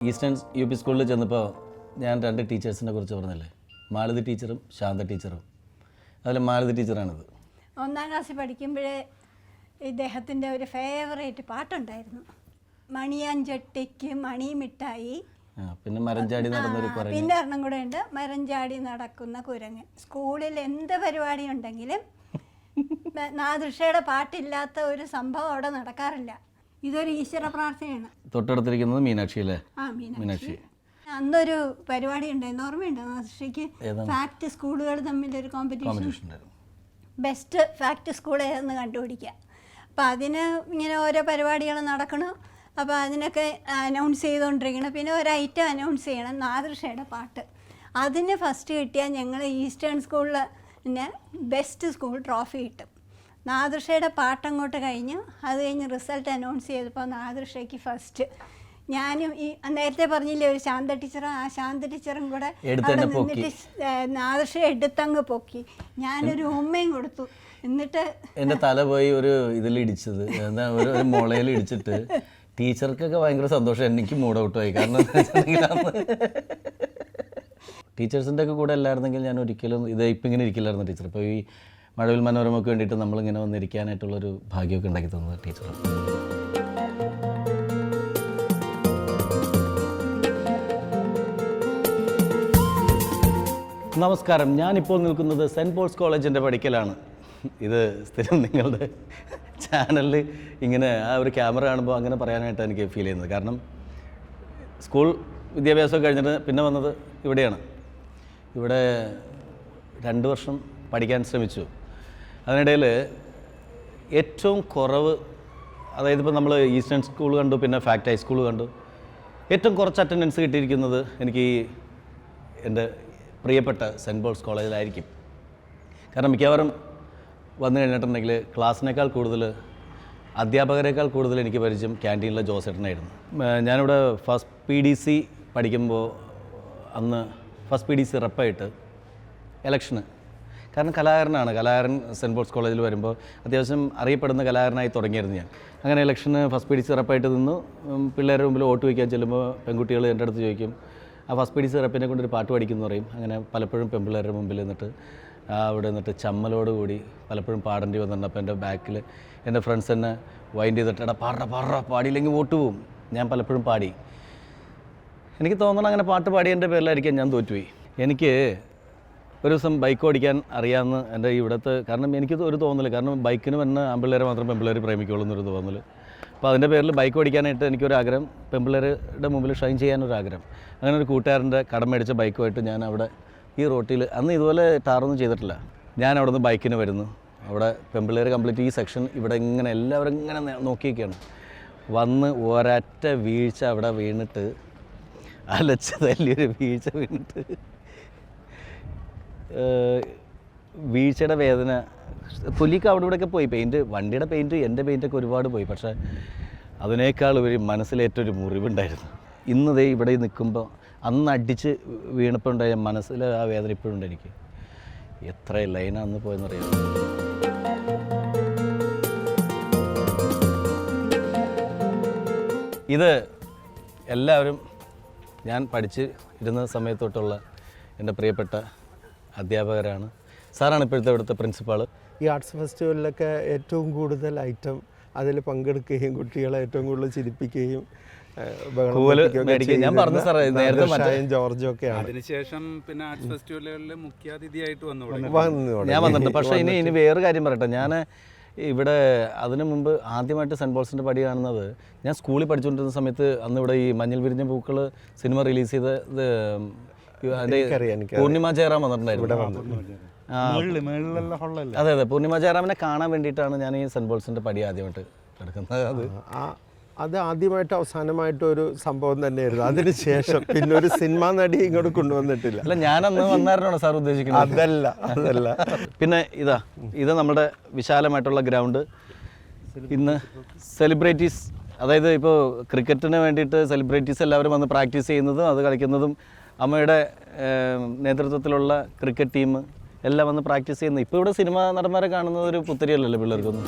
Eastern U P സ്കൂളിൽ ചെന്നപ്പോൾ ഞാൻ രണ്ട് ടീച്ചേഴ്സിനെ കുറിച്ച് പറഞ്ഞല്ലേ? മാലതി ടീച്ചറും ശാന്ത ടീച്ചറും. അതിൽ മാലതി ടീച്ചറാണിത്. ഒന്നാം ക്ലാസ്സിൽ പഠിക്കുമ്പോഴേ ഇദ്ദേഹത്തിന്റെ ഒരു ഫേവറേറ്റ് പാട്ടുണ്ടായിരുന്നു. മണിയാഞ്ചട്ടിക്ക് മണി മിഠായി പിന്നെ മരഞ്ചാടി നടന്നൊരു പിന്നെ ഒരെണ്ണം കൂടെ ഉണ്ട്. മരഞ്ചാടി നടക്കുന്ന കുരങ്ങൻ. സ്കൂളിൽ എന്ത് പരിപാടി ഉണ്ടെങ്കിലും നാദൃഷയുടെ പാട്ടില്ലാത്ത ഒരു സംഭവം അവിടെ നടക്കാറില്ല. ഇതൊരു ഈശ്വര പ്രാർത്ഥനയാണ്. തൊട്ടടുത്തിരിക്കുന്നത് മീനാക്ഷി അല്ലേ? ആ മീനാക്ഷി. മീനാക്ഷി. അന്നൊരു പരിപാടി ഉണ്ടായിരുന്നു ഓർമ്മയുണ്ടോ നാദൃഷയ്ക്ക് ഏതാണ്? ഫാക്ട് സ്കൂളുകൾ തമ്മിൽ ഒരു കോമ്പറ്റീഷൻ ബെസ്റ്റ് ഫാക്ട് സ്കൂൾ ഏതെന്ന് കണ്ടുപിടിക്കുക. അപ്പോൾ അതിന് ഇങ്ങനെ ഓരോ പരിപാടികൾ നടക്കണം. അപ്പോൾ അതിനൊക്കെ അനൗൺസ് ചെയ്തുകൊണ്ടിരിക്കണം പിന്നെ ഒരു ഐറ്റം അനൗൺസ് ചെയ്യണം നാദൃഷയുടെ പാട്ട്. അതിന് ഫസ്റ്റ് കിട്ടിയാൽ ഞങ്ങൾ ഈസ്റ്റേൺ സ്കൂളിൽ ബെസ്റ്റ് സ്കൂൾ ട്രോഫി കിട്ടും നാദൃഷയുടെ പാട്ടങ്ങോട്ട് കഴിഞ്ഞു അത് കഴിഞ്ഞ് റിസൾട്ട് അനൗൺസ് ചെയ്തപ്പോൾ നാദൃഷയ്ക്ക് ഫസ്റ്റ് ഞാനും ഈ നേരത്തെ പറഞ്ഞില്ലേ ഒരു ശാന്ത ടീച്ചറും ആ ശാന്ത ടീച്ചറും കൂടെ അവിടെ. നിന്നിട്ട് നാദൃഷ എടുത്തങ്ങ് പൊക്കി. ഞാനൊരു ഉമ്മയും കൊടുത്തു. എന്നിട്ട് എന്റെ തല പോയി ഒരു ഇതിൽ ഇടിച്ചത്. എന്താ ഒരു മുളയിൽ ഇടിച്ചിട്ട് ടീച്ചർക്കൊക്കെ ഭയങ്കര സന്തോഷം. എനിക്ക് മൂഡ് ഔട്ട് ആയി. കാരണം ടീച്ചേഴ്സിന്റെ ഒക്കെ കൂടെ അല്ലായിരുന്നെങ്കിൽ ഞാൻ ഒരിക്കലും ഇത് ഇപ്പം ഇങ്ങനെ ഇരിക്കില്ലായിരുന്നു ടീച്ചർ. ഇപ്പോൾ ഈ മഴവിൽ മനോരമയ്ക്ക് വേണ്ടിയിട്ട് നമ്മളിങ്ങനെ വന്നിരിക്കാനായിട്ടുള്ളൊരു ഭാഗ്യമൊക്കെ ഉണ്ടാക്കി തന്നത് ടീച്ചർ നമസ്കാരം. ഞാനിപ്പോൾ നിൽക്കുന്നത് സെന്റ് പോൾസ് കോളേജിന്റെ പഠിക്കലാണ് ഇത് സ്ഥിരം നിങ്ങളുടെ ചാനലിൽ ഇങ്ങനെ ആ ഒരു ക്യാമറ കാണുമ്പോൾ അങ്ങനെ പറയാനായിട്ട് എനിക്ക് ഫീൽ ചെയ്യുന്നത്. കാരണം സ്കൂൾ വിദ്യാഭ്യാസം കഴിഞ്ഞിട്ട് പിന്നെ വന്നത് ഇവിടെയാണ്. ഇവിടെ രണ്ട് വർഷം പഠിക്കാൻ ശ്രമിച്ചു. അതിനിടയിൽ ഏറ്റവും കുറവ് അതായത് ഇപ്പോൾ നമ്മൾ ഈസ്റ്റേൺ സ്കൂൾ കണ്ടു പിന്നെ ഫാക്ട് ഹൈസ്കൂൾ കണ്ടു. ഏറ്റവും കുറച്ച് അറ്റൻഡൻസ് കിട്ടിയിരിക്കുന്നത് എനിക്ക് ഈ എന്റെ പ്രിയപ്പെട്ട സെന്റ് പോൾസ് കോളേജിലായിരിക്കും. കാരണം മിക്കവാറും വന്നു കഴിഞ്ഞിട്ടുണ്ടെങ്കിൽ ക്ലാസ്സിനേക്കാൾ കൂടുതൽ അധ്യാപകരെക്കാൾ കൂടുതൽ എനിക്ക് പരിചയം ക്യാന്റീനിലെ ജോസേട്ടനായിരുന്നു ഞാനിവിടെ ഫസ്റ്റ് പി ഡി സി പഠിക്കുമ്പോൾ അന്ന് ഫസ്റ്റ് പി ഡി സി റെപ്പായിട്ട് ഇലക്ഷന് കാരണം കലാകാരനാണ്. കലാകാരൻ സെന്റ് പോൾസ് കോളേജിൽ വരുമ്പോൾ അത്യാവശ്യം അറിയപ്പെടുന്ന കലാകാരനായി തുടങ്ങിയിരുന്നു ഞാൻ. അങ്ങനെ ഇലക്ഷന് ഫസ്റ്റ് പി ഡി സി റെപ്പായിട്ട് നിന്നു. പിള്ളേരുടെ മുമ്പിൽ വോട്ട് വയ്ക്കാൻ ചെല്ലുമ്പോൾ പെൺകുട്ടികൾ എന്റെ അടുത്ത് ചോദിക്കും ആ ഫസ്റ്റ് പി ഡി സി റെപ്പിനെ കൊണ്ടൊരു പാട്ട് പഠിക്കുന്നു പറയും. അങ്ങനെ പലപ്പോഴും പെൺപിള്ളേരുടെ മുമ്പിൽ നിന്നിട്ട് അവിടെ നിന്നിട്ട് ചമ്മലോട് കൂടി പലപ്പോഴും പാടേണ്ടി വന്നിട്ടുണ്ട്. അപ്പോൾ എന്റെ ബാക്കിൽ എന്റെ ഫ്രണ്ട്സ് എന്നെ വൈൻഡ് ചെയ്തിട്ട് എടാ പാട പാട പാടിയില്ലെങ്കിൽ വോട്ട് പോവും. ഞാൻ പലപ്പോഴും പാടി. എനിക്ക് തോന്നണം അങ്ങനെ പാട്ട് പാടിയതിന്റെ പേരിലായിരിക്കാം ഞാൻ തോറ്റുപോയി. എനിക്ക് ഒരു ദിവസം ബൈക്ക് ഓടിക്കാൻ അറിയാമെന്ന് എന്റെ ഇവിടുത്തെ കാരണം എനിക്ക് ഒരു തോന്നൽ കാരണം ബൈക്കിന് വന്ന ആൺപിള്ളേരെ മാത്രം പെൺപിള്ളേർ പ്രേമിക്കുള്ളൂ എന്നൊരു തോന്നൽ അപ്പോൾ അതിന്റെ പേരിൽ ബൈക്ക് ഓടിക്കാനായിട്ട് എനിക്കൊരു ആഗ്രഹം പെൺപിള്ളേരുടെ മുമ്പിൽ ഷൈൻ ചെയ്യാനൊരു ആഗ്രഹം. അങ്ങനെ ഒരു കൂട്ടുകാരന്റെ കടം മേടിച്ച ബൈക്കുമായിട്ട് ഞാൻ അവിടെ ഈ റോട്ടിൽ അന്ന് ഇതുപോലെ ടാറൊന്നും ചെയ്തിട്ടില്ല. ഞാൻ അവിടെ നിന്ന് ബൈക്കിന് വരുന്നു. അവിടെ പെൺപിള്ളേർ കംപ്ലീറ്റ് ഈ സെക്ഷൻ ഇവിടെ ഇങ്ങനെ എല്ലാവരും ഇങ്ങനെ നോക്കിയൊക്കെയാണ് വന്ന് ഒരൊറ്റ വീഴ്ച അവിടെ വീണിട്ട് അലച്ച് വലിയൊരു വീഴ്ച വീണിട്ട് വീഴ്ചയുടെ വേദന. പുലിക്ക് അവിടെ ഇവിടെയൊക്കെ പോയി. പെയിന്റ് വണ്ടിയുടെ പെയിന്റ് എന്റെ പെയിന്റൊക്കെ ഒരുപാട് പോയി. പക്ഷേ അതിനേക്കാൾ ഒരു മനസ്സിലേറ്റൊരു മുറിവുണ്ടായിരുന്നു. ഇന്നതേ ഇവിടെ നിൽക്കുമ്പോൾ അന്ന് അടിച്ച് വീണപ്പോൾ ഉണ്ടായ മനസ്സിൽ ആ വേദന ഇപ്പോഴും ഉണ്ട് എനിക്ക്. എത്ര ലൈനാന്ന് പോയെന്നറിയാം ഇത് എല്ലാവരും ഞാൻ പഠിച്ച് ഇരുന്ന സമയത്തൊട്ടുള്ള എന്റെ പ്രിയപ്പെട്ട അധ്യാപകരാണ്. സാറാണ് ഇപ്പോഴത്തെ ഇവിടുത്തെ പ്രിൻസിപ്പാൾ ഈ ആർട്സ് ഫെസ്റ്റിവലിലൊക്കെ ഏറ്റവും കൂടുതൽ ഐറ്റം അതിൽ പങ്കെടുക്കുകയും കുട്ടികളെ ഏറ്റവും കൂടുതൽ ചിരിപ്പിക്കുകയും ഞാൻ പറഞ്ഞു സാറേ, നേരത്തെ ജോർജും ഒക്കെയാണ് അതിനുശേഷം പിന്നെ ആർട്സ് ഫെസ്റ്റിവലുകളിൽ മുഖ്യാതിഥിയായിട്ട് വന്നു. ഞാൻ വന്നിട്ടുണ്ട്. പക്ഷേ ഇനി ഇനി വേറെ കാര്യം പറയട്ടെ. ഞാൻ ഇവിടെ അതിനു മുമ്പ് ആദ്യമായിട്ട് സെന്റ് പോൾസിന്റെ പടി കാണുന്നത് ഞാൻ സ്കൂളിൽ പഠിച്ചുകൊണ്ടിരുന്ന സമയത്ത് അന്ന് ഇവിടെ ഈ മഞ്ഞൾ വിരിഞ്ഞ പൂക്കൾ സിനിമ റിലീസ് ചെയ്ത് പൂർണിമ ജയറാം വന്നിട്ടുണ്ടായിരുന്നു. അതെ അതെ. പൂർണിമ ജയറാമിനെ കാണാൻ വേണ്ടിയിട്ടാണ് ഞാൻ ഈ സെന്റ് ബോൾസിന്റെ പടി ആദ്യമായിട്ട് എടുക്കുന്നത് അത് അത് ആദ്യമായിട്ട് അവസാനമായിട്ട് ഒരു സംഭവം തന്നെയായിരുന്നു. അതിനുശേഷം പിന്നെ ഒരു സിനിമ നടി ഇങ്ങോട്ട് കൊണ്ടുവന്നിട്ടില്ല. അല്ല ഞാനന്ന് വന്നായിരുന്നാണോ സാർ ഉദ്ദേശിക്കുന്നത്? അതല്ല അതല്ല. പിന്നെ ഇതാ ഇത് നമ്മുടെ വിശാലമായിട്ടുള്ള ഗ്രൗണ്ട്. ഇന്ന് സെലിബ്രിറ്റീസ് അതായത് ഇപ്പോൾ ക്രിക്കറ്റിന് വേണ്ടിയിട്ട് സെലിബ്രിറ്റീസ് എല്ലാവരും വന്ന് പ്രാക്ടീസ് ചെയ്യുന്നതും അത് കളിക്കുന്നതും അമ്മയുടെ നേതൃത്വത്തിലുള്ള ക്രിക്കറ്റ് ടീം എല്ലാം വന്ന് പ്രാക്ടീസ് ചെയ്യുന്നു. ഇപ്പോൾ ഇവിടെ സിനിമ നടന്മാരെ കാണുന്നത് ഒരു പുത്തരിയല്ലല്ലോ പിള്ളേർക്കൊന്നും?